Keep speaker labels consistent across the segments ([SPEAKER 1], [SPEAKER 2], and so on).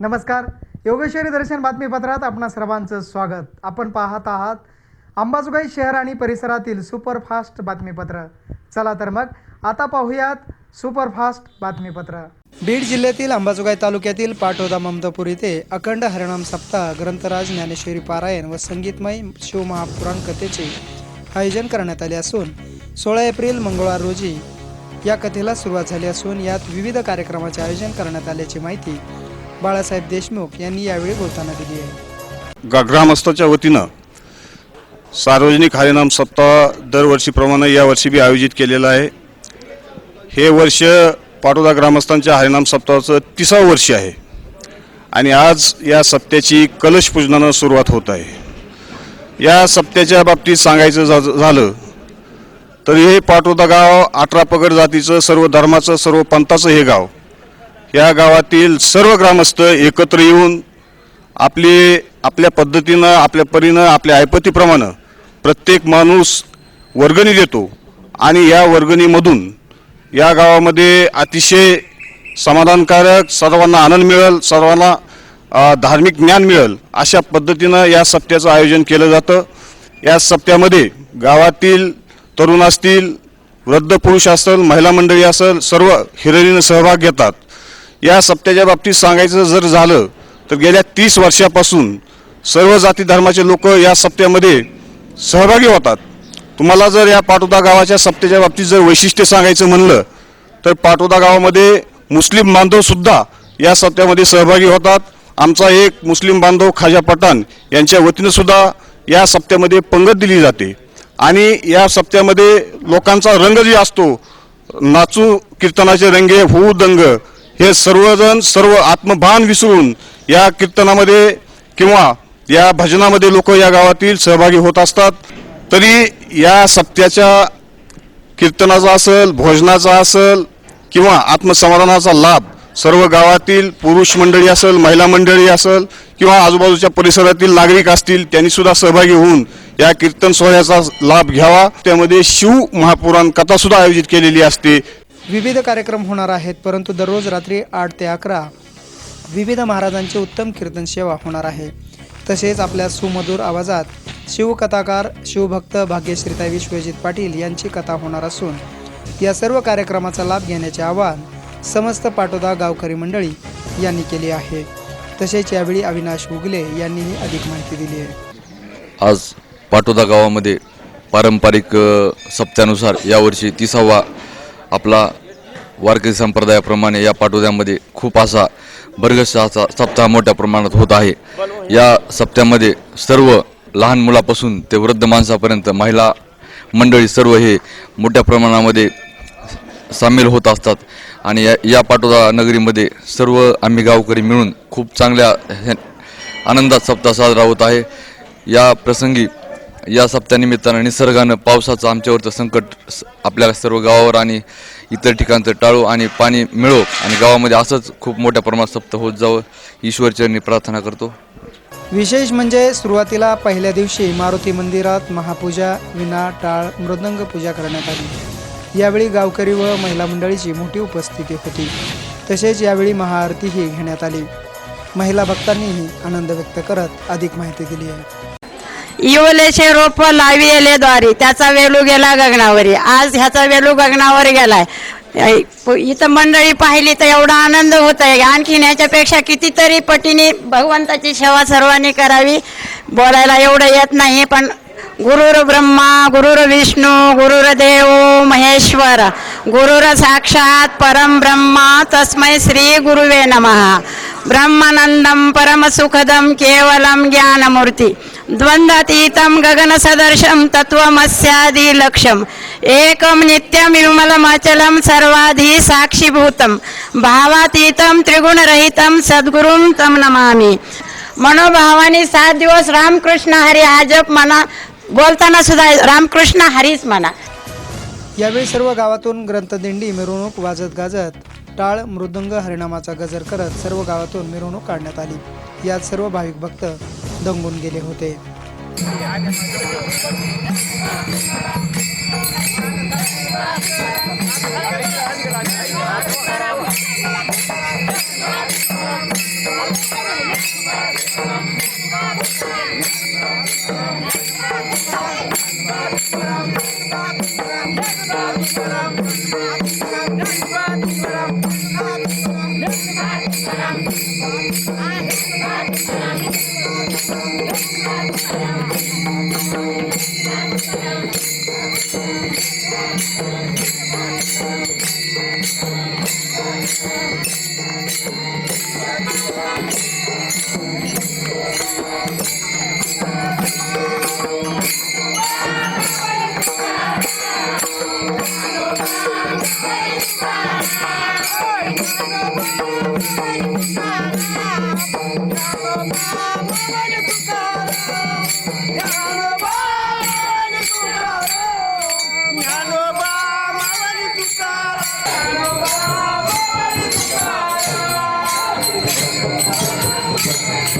[SPEAKER 1] नमस्कार. योगेश्वरी दर्शन बातमीपत्रात आपणा सर्वांचं स्वागत. आपण पाहत आहात अंबाजोगाई शहर आणि परिसरातील सुपरफास्ट बातमीपत्र. चला तर मग आता पाहूयात सुपरफास्ट बातमीपत्र. बीड जिल्ह्यातील अंबाजोगाई तालुक्यातील पाटोदा ममदापूर येथे अखंड हरिणाम सप्ताह ग्रंथराज ज्ञानेश्वरी पारायण व संगीतमय शिवमहापुराण कथेचे आयोजन करण्यात आले असून सोळा एप्रिल मंगळवार रोजी या कथेला सुरुवात झाली असून यात विविध कार्यक्रमाचे आयोजन करण्यात आल्याची माहिती बाळासाहेब देशमुख यांनी यावेळी बोलताना दिली आहे.
[SPEAKER 2] ग्रामस्थाच्या वतीनं सार्वजनिक हरिनाम सप्ताह दरवर्षीप्रमाणे यावर्षी बी आयोजित केलेलं आहे. हे वर्ष पाटोदा ग्रामस्थांच्या हरिनाम सप्ताहाचं तिसावं वर्ष आहे. आणि आज या सप्त्याची कलश पूजनानं सुरुवात होत आहे. या सप्त्याच्या बाबतीत सांगायचं झा- झालं तर हे पाटोदा गाव अठरा पगड जातीचं सर्व धर्माचं सर्व पंथाचं हे गाव या गावातील सर्व ग्रामस्थ एकत्र येऊन आपली आपल्या पद्धतीनं आपल्या परीनं आपल्या ऐपतीप्रमाणे प्रत्येक माणूस वर्गणी देतो. आणि या वर्गणीमधून या गावामध्ये अतिशय समाधानकारक सर्वांना आनंद मिळेल सर्वांना धार्मिक ज्ञान मिळेल अशा पद्धतीनं या सप्त्याचं आयोजन केलं जातं. या सप्त्यामध्ये गावातील तरुण असतील वृद्ध पुरुष असेल महिला मंडळी असेल सर्व हिरणीनं सहभाग घेतात. या सप्त्याच्या बाबतीत सांगायचं जर झालं तर गेल्या तीस वर्षापासून सर्व जाती धर्माचे लोक या सप्त्यामध्ये सहभागी होतात. तुम्हाला जर या पाटोदा गावाच्या सप्त्याच्या बाबतीत जर वैशिष्ट्य सांगायचं म्हणलं तर पाटोदा गावामध्ये मुस्लिम बांधवसुद्धा या सप्त्यामध्ये सहभागी होतात. आमचा एक मुस्लिम बांधव खाजा पठाण यांच्या वतीनं सुद्धा या सप्त्यामध्ये पंगत दिली जाते. आणि या सप्त्यामध्ये लोकांचा रंग जे असतो नाचू कीर्तनाचे रंगे होऊ दंग हे सर्वजण सर्व आत्मभान विसरून या कीर्तनामध्ये किंवा या भजनामध्ये लोक या गावातील सहभागी होत असतात. तरी या सप्त्याच्या कीर्तनाचा असेल भोजनाचा असेल किंवा आत्मसमाधानाचा लाभ सर्व गावातील पुरुष मंडळी असेल महिला मंडळी असेल किंवा आजूबाजूच्या परिसरातील नागरिक असतील त्यांनी सुद्धा सहभागी होऊन या कीर्तन सोहळ्याचा लाभ घ्यावा. त्यामध्ये शिव महापुराण कथासुद्धा आयोजित केलेली असते.
[SPEAKER 1] विविध कार्यक्रम होणार आहेत परंतु दररोज रात्री आठ ते अकरा विविध महाराजांची उत्तम कीर्तन सेवा होणार आहे. तसेच आपल्या सुमधुर आवाजात शिवकथाकार शिवभक्त भाग्यश्रीताई विश्वजित पाटील यांची कथा होणार असून या सर्व कार्यक्रमाचा लाभ घेण्याचे आवाहन समस्त पाटोदा गावकरी मंडळी यांनी केले आहे. तसेच यावेळी अविनाश उगले यांनीही अधिक माहिती दिली आहे.
[SPEAKER 3] आज पाटोदा गावामध्ये पारंपरिक सप्त्यानुसार यावर्षी तिसावा आपला वारकरी संप्रदायाप्रमाणे या पाठोद्यामध्ये खूप असा भरगस असा सप्ताह मोठ्या प्रमाणात होत आहे. या सप्त्यामध्ये सर्व लहान मुलापासून ते वृद्ध माणसापर्यंत महिला मंडळी सर्व हे मोठ्या प्रमाणामध्ये सामील होत असतात. आणि या या पाटोदा नगरीमध्ये सर्व आम्ही गावकरी मिळून खूप चांगल्या हे- आनंदात सप्ताह साजरा होत आहे. या प्रसंगी या सप्त्यानिमित्तानं निसर्गानं पावसाचं आमच्यावरचं संकट स- आपल्या सर्व गावावर आणि इतर ठिकाणचं टाळो आणि पाणी मिळो. आणि गावामध्ये असंच खूप मोठ्या प्रमाणात सप्त होत जावं ईश्वरचरणी प्रार्थना करतो.
[SPEAKER 1] विशेष म्हणजे सुरुवातीला पहिल्या दिवशी मारुती मंदिरात महापूजा विना टाळ मृदंग पूजा करण्यात आली. यावेळी गावकरी व महिला मंडळीची मोठी उपस्थिती होती. तसेच यावेळी महाआरतीही घेण्यात आली. महिला भक्तांनीही आनंद व्यक्त करत अधिक माहिती दिली आहे.
[SPEAKER 4] इवलेचे रोप लाविले द्वारी. त्याचा वेलू गेला गगनावरी. आज ह्याचा वेलू गगनावर गेलाय. इथं मंडळी पाहिली तर एवढा आनंद होत आहे आणखीन ह्याच्यापेक्षा कितीतरी पटीने भगवंताची सेवा सर्वांनी करावी. बोलायला एवढं येत नाही पण गुरुर ब्रह्मा गुरुर विष्णू गुरुर देव महेश्वर गुरुर साक्षात परम ब्रह्मा तस्मै श्री गुरुवे नमः. ब्रह्मानंदम परमसुखदम केवलम ज्ञानमूर्ती। द्वंद्वातीतं गगनसदर्शं तत्त्वमस्यादिलक्ष्यम्। एकं नित्यं विमलमचलं सर्वाधिसाक्षीभूतं। भावातीतं त्रिगुणरहितं सद्गुरुं तं नमामि। मनोभावाने सात दिवस रामकृष्ण हरी। हा जप म्हणा बोलताना सुद्धा रामकृष्ण हरीच म्हणा
[SPEAKER 1] यावेळी सर्व गावातून ग्रंथदिंडी मिरवणूक वाजत गाजत टाळ मृदंग हरिणामाचा गजर करत सर्व गावातून मिरवणूक काढण्यात आली. यात सर्व भाविक भक्त दंगून गेले होते. Thank you.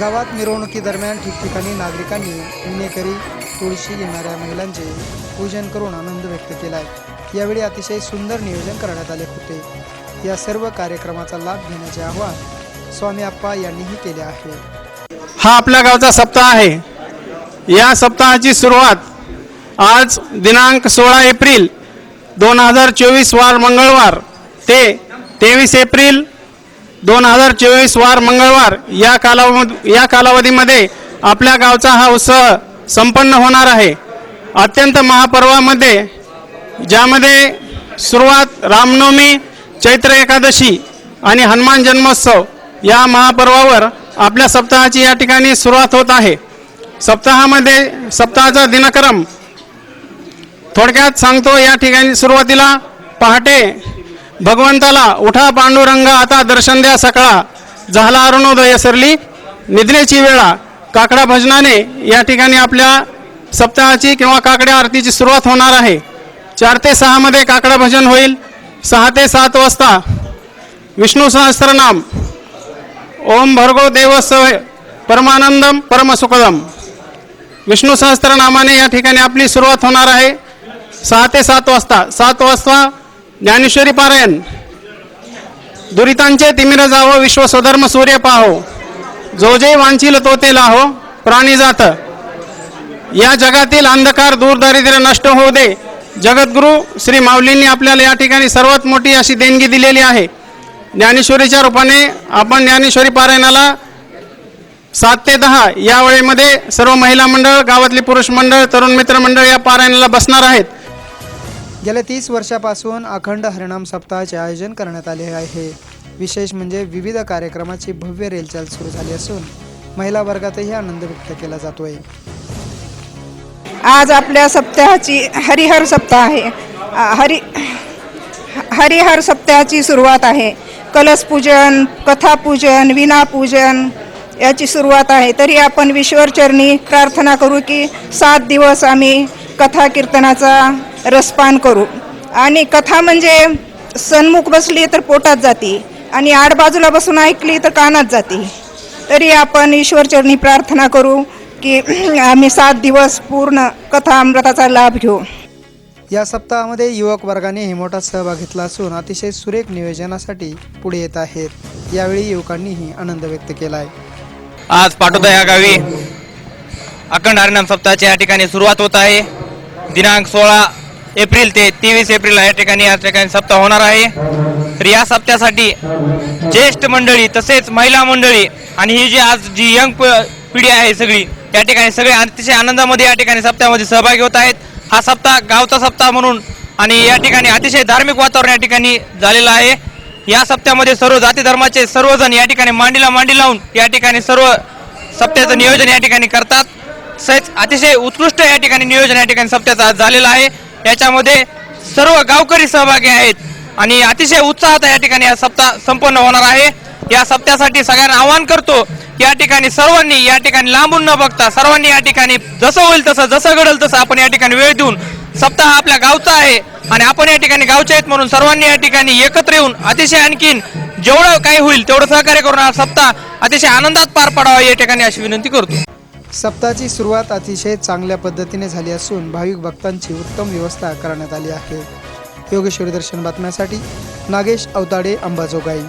[SPEAKER 1] गावात मिरवणुकीदरम्यान ठिकठिकाणी नागरिकांनी पुणेकरी तुळशी घेणाऱ्या महिलांचे पूजन करून आनंद व्यक्त केला आहे यावेळी अतिशय सुंदर नियोजन करण्यात आले होते. या सर्व कार्यक्रमाचा लाभ घेण्याचे आवाहन स्वामी आप्पा यांनीही केले आहे.
[SPEAKER 5] हा आपल्या गावचा सप्ताह आहे. या सप्ताहाची सुरुवात आज दिनांक सोळा एप्रिल दोन हजार चोवीस वार मंगळवार ते तेवीस एप्रिल दोन हजार चोवीस वार मंगळवार या कालावधी या कालावधीमध्ये आपल्या गावचा हा उत्सव संपन्न होणार आहे. अत्यंत महापर्वामध्ये ज्यामध्ये सुरुवात रामनवमी चैत्र एकादशी आणि हनुमान जन्मोत्सव या महापर्वावर आपल्या सप्ताहाची या ठिकाणी सुरुवात होत आहे. सप्ताहामध्ये सप्ताहाचा दिनक्रम थोडक्यात सांगतो या ठिकाणी सुरुवातीला पहाटे भगवंताला उठा पांडुरंग आता दर्शन द्या सकाळा. झाला अरुणोदय सरली निद्रेची वेळा. काकडा भजनाने या ठिकाणी आपल्या सप्ताहाची किंवा काकड्या आरतीची सुरुवात होणार आहे. चार ते सहामध्ये काकडा भजन होईल. सहा ते सात वाजता. विष्णू सहस्त्रनाम ओम भर्गो देवस्व परमानंदम परमसुखदम. विष्णू सहस्त्रनामाने या ठिकाणी आपली सुरुवात होणार आहे. सहा ते सात वाजता. सात वाजता ज्ञानेश्वरी पारायण. दुरितांचे तिमिर जावो विश्व स्वधर्म सूर्य पाहो. जो जे वांचील तो ते लाहो प्राणी जात. या जगातील अंधकार दूर दारिद्र्य नष्ट होऊ दे. जगद्गुरू श्री माऊलींनी आपल्याला या ठिकाणी सर्वात मोठी अशी देणगी दिलेली आहे. ज्ञानेश्वरीच्या रूपाने आपण ज्ञानेश्वरी पारायणाला सात ते दहा या वेळेमध्ये सर्व महिला मंडळ गावातली पुरुष मंडळ तरुण मित्र मंडळ या पारायणाला बसणार आहेत.
[SPEAKER 1] गेल्या तीस वर्षापासून अखंड हरिणाम सप्ताहाचे आयोजन करण्यात आले आहे. विशेष म्हणजे विविध कार्यक्रमाची भव्य रेलचाल सुरू झाली असून महिला वर्गातही आनंद व्यक्त केला जातोय.
[SPEAKER 6] आज आपल्या सप्ताहाची हरिहर सप्ताह आहे. हरि हरिहर सप्ताहाची सुरुवात आहे. कलशपूजन कथापूजन विनापूजन याची सुरुवात आहे. तरी आपण विश्वरचरणी प्रार्थना करू की सात दिवस आम्ही कथा कीर्तनाचा रसपान करू. आणि कथा म्हणजे सन्मुख बसली तर पोटात जाते आणि आडबाजूला बसून ऐकली तर कानात जाते. तरी आपण ईश्वरचरणी प्रार्थना करू की आम्ही सात दिवस पूर्ण कथा अमृताचा लाभ घेऊ.
[SPEAKER 1] या सप्ताहामध्ये युवक वर्गाने ही मोठा सहभाग घेतला असून अतिशय सुरेख नियोजनासाठी पुढे येत आहेत. यावेळी युवकांनीही आनंद व्यक्त केला आहे
[SPEAKER 7] आज पाटोदा या गावी. अखंड हरिनाम सप्ताहाची या ठिकाणी सुरुवात होत आहे. दिनांक सोळा एप्रिल ते तेवीस एप्रिल या ठिकाणी या ठिकाणी सप्ताह होणार आहे तर या सप्त्यासाठी ज्येष्ठ मंडळी तसेच महिला मंडळी आणि ही जी आज जी यंग पिढी आहे सगळी या ठिकाणी सगळे अतिशय आनंदामध्ये या ठिकाणी सप्त्यामध्ये सहभागी होत आहेत हा सप्ताह गावचा सप्ताह म्हणून आणि या ठिकाणी अतिशय धार्मिक वातावरण या ठिकाणी झालेलं आहे या सप्त्यामध्ये सर्व जाती धर्माचे सर्वजण या ठिकाणी मांडीला मांडी लावून या ठिकाणी सर्व सप्त्याचं नियोजन या ठिकाणी करतात तसेच अतिशय उत्कृष्ट या ठिकाणी नियोजन या ठिकाणी सप्त्याचं आज झालेलं आहे याच्यामध्ये सर्व गावकरी सहभागी आहेत आणि अतिशय उत्साहात या ठिकाणी हा सप्ताह संपन्न होणार आहे. या सप्त्यासाठी सगळ्यांना आवाहन करतो या ठिकाणी सर्वांनी या ठिकाणी लांबून न बघता सर्वांनी या ठिकाणी जसं होईल तसं जसं घडेल तसं आपण या ठिकाणी वेळ देऊन सप्ताह हा आपल्या गावचा आहे आणि आपण या ठिकाणी गावचे आहेत म्हणून सर्वांनी या ठिकाणी एकत्र येऊन अतिशय आणखीन जेवढं काही होईल तेवढं सहकार्य करून हा सप्ताह अतिशय आनंदात पार पडावा या ठिकाणी अशी विनंती करतो.
[SPEAKER 1] सप्ताहाची सुरुवात अतिशय चांगल्या पद्धतीने झाली असून भाविक भक्तांची उत्तम व्यवस्था करण्यात आली आहे. योगेश्वरी दर्शन बातम्यासाठी नागेश अवताडे अंबाजोगाई.